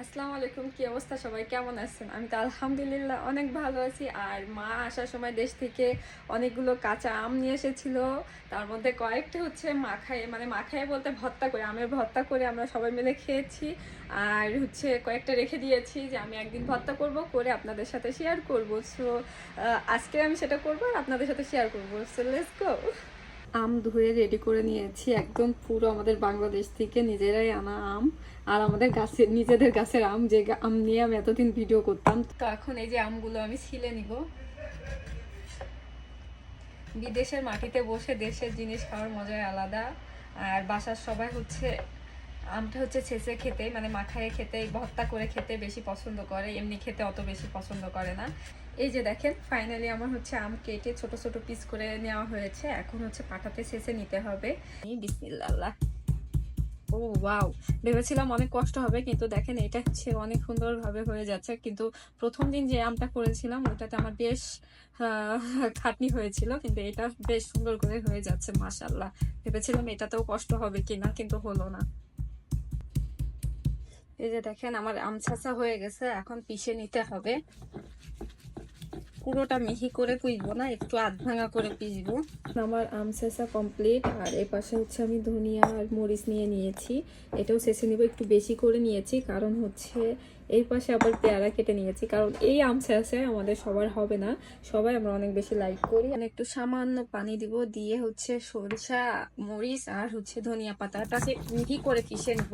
আসসালামু আলাইকুম, কি অবস্থা সবাই? কেমন আছেন? আমি তো আলহামদুলিল্লাহ অনেক ভালো আছি। আর মা আসার সময় দেশ থেকে অনেকগুলো কাঁচা আম নিয়ে এসেছিল। তার মধ্যে কয়েকটা হচ্ছে মাখায় মানে মাখায় বলতে ভর্তা করে, আমের ভর্তা করে আমরা সবাই মিলে খেয়েছি। আর হচ্ছে কয়েকটা রেখে দিয়েছি যে আমি একদিন ভর্তা করব, করে আপনাদের সাথে শেয়ার করব। সো আজকে আমি সেটা করব আর আপনাদের সাথে শেয়ার করব। সো লেটস গো আম ধুয়ে রেডি করে নিয়েছি। একদম পুরো আমাদের বাংলাদেশ থেকে নিজেরাই আনা আম। আর আমাদের গাছের নিজেদের গাছের আম, যে আম নিয়ে আমি এতদিন ভিডিও করতাম। তো এখন এই যে আমগুলো আমি ছিলে নিব। বিদেশের মাটিতে বসে দেশের জিনিস খাওয়ার মজাই আলাদা। আর বাসার সবাই হচ্ছে আমটা হচ্ছে ছেঁচে খেতে মানে মাখায়ে খেতে, ভর্তা করে খেতে বেশি পছন্দ করে, এমনি খেতে অত বেশি পছন্দ করে না। এই যে দেখেন ফাইনালি আমার হচ্ছে আম কেটে ছোট ছোট পিস করে নেওয়া হয়েছে, এখন হচ্ছে পাটাতে ছেঁচে নিতে হবে। বিসমিল্লাহ। ও ওয়াও ভেবেছিলাম অনেক কষ্ট হবে, কিন্তু দেখেন এটা হচ্ছে অনেক সুন্দরভাবে হয়ে যাচ্ছে, কিন্তু প্রথম দিন যে আমটা করেছিলাম, ওটাতে আমার বেশ খাটনি হয়েছিল, কিন্তু এটা বেশ সুন্দর করে হয়ে যাচ্ছে মাশাল্লাহ ভেবেছিলাম এটাতেও কষ্ট হবে কিনা, কিন্তু হলো না। এই যে দেখেন আমার আম ছাঁচা হয়ে গেছে এখন পিষে নিতে হবে। পুরোটা মিহি করে পিসবো না একটু আধ ভাঙা করে পিসবো। আমার আম কমপ্লিট আর এ পাশে হচ্ছে আমি ধনিয়া আর মরিচ নিয়ে নিয়েছি। এটাও শেষে নিব একটু বেশি করে নিয়েছি কারণ হচ্ছে এই পাশে আবার পেয়ারা কেটে নিয়েছি। কারণ এই আম আমাদের সবার হবে না সবাই আমরা অনেক বেশি লাইক করি। মানে একটু সামান্য পানি দিব দিয়ে হচ্ছে সরিষা মরিচ আর হচ্ছে ধনিয়া পাতাটাকে মিহি করে পিষে নিব।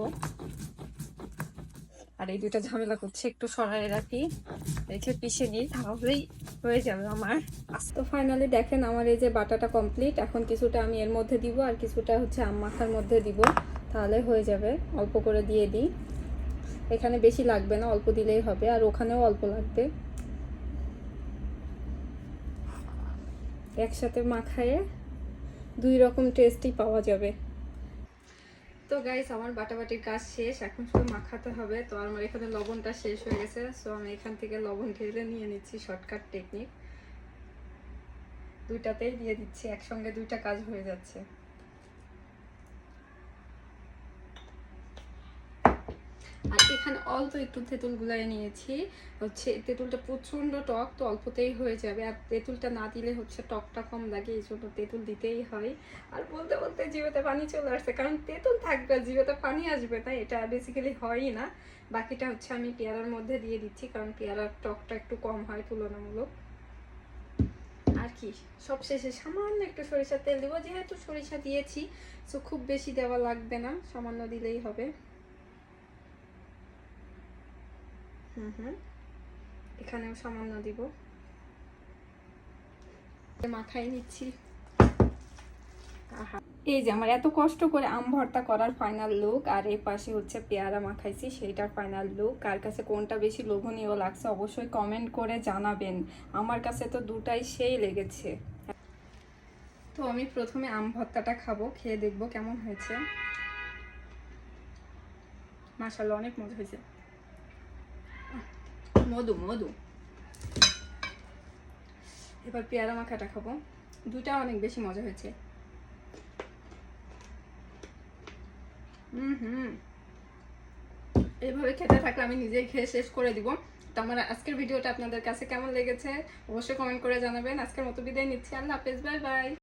আর এই দুইটা ঝামেলা করছে, একটু সরাই রাখি। রেখে পিষে নিই, তাহলেই হয়ে যাবে আমার। তো ফাইনালি দেখেন আমার এই যে বাটাটা কমপ্লিট এখন কিছুটা আমি এর মধ্যে দিব আর কিছুটা হচ্ছে আম মাখার মধ্যে দিব, তাহলে হয়ে যাবে। অল্প করে দিয়ে দিই। এখানে বেশি লাগবে না, অল্প দিলেই হবে, আর ওখানেও অল্প লাগবে। একসাথে মাখায়ে দুই রকম টেস্টই পাওয়া যাবে। তো গাইস আমার বাটাবাটির কাজ শেষ। এখন শুধু মাখাতে হবে। তো আমার এখানে লবণটা শেষ হয়ে গেছে। সো আমি এখান থেকে লবণ ঢেলে নিয়ে নিচ্ছি শর্টকাট টেকনিক দুইটাতেই দিয়ে দিচ্ছি। একসঙ্গে দুইটা কাজ হয়ে যাচ্ছে। আর এখানে অল্প একটু তেঁতুল গুলাই নিয়েছি। হচ্ছে তেঁতুলটা প্রচণ্ড টক, তো অল্পতেই হয়ে যাবে। আর তেঁতুলটা না দিলে হচ্ছে টকটা কম লাগে এই জন্য তেঁতুল দিতেই হয়। আর বলতে বলতে জিভেতে পানি চলে আসছে, কারণ তেঁতুল থাকবে, জিভেতে পানি আসবে না এটা বেসিক্যালি হয়ই না। বাকিটা হচ্ছে আমি পেয়ারার মধ্যে দিয়ে দিচ্ছি, কারণ পেয়ারার টকটা একটু কম হয় তুলনামূলক। আর কি সব শেষে সামান্য একটু সরিষার তেল দেবো, যেহেতু সরিষা দিয়েছি, তো খুব বেশি দেওয়া লাগবে না, সামান্য দিলেই হবে। হুম এখানেও সামান্য দিব। মাখাই নিচ্ছি। এই যে আমার এত কষ্ট করে আম ভর্তা করার ফাইনাল লুক আর এই পাশে হচ্ছে পেয়ারা মাখাইছি, সেইটার ফাইনাল লুক কার কাছে কোনটা বেশি লোভনীয় লাগছে অবশ্যই কমেন্ট করে জানাবেন। আমার কাছে তো দুটাই সেই লেগেছে। তো আমি প্রথমে আম ভর্তাটা খাব, খেয়ে দেখব কেমন হয়েছে। মাশাল্লাহ অনেক মজা হয়েছে। মধু মধু। এবার পেয়ারা মাখাটা খাব। দুটা অনেক বেশি মজা হয়েছে। হুম। এইভাবে খেতে থাকলে আমি নিজেই খেয়ে শেষ করে দিব। তো আমার আজকের ভিডিওটা আপনাদের কাছে কেমন লেগেছে? অবশ্যই কমেন্ট করে জানাবেন। আজকের মতো বিদায় নিচ্ছি। আল্লাহ হাফেজ। Bye bye.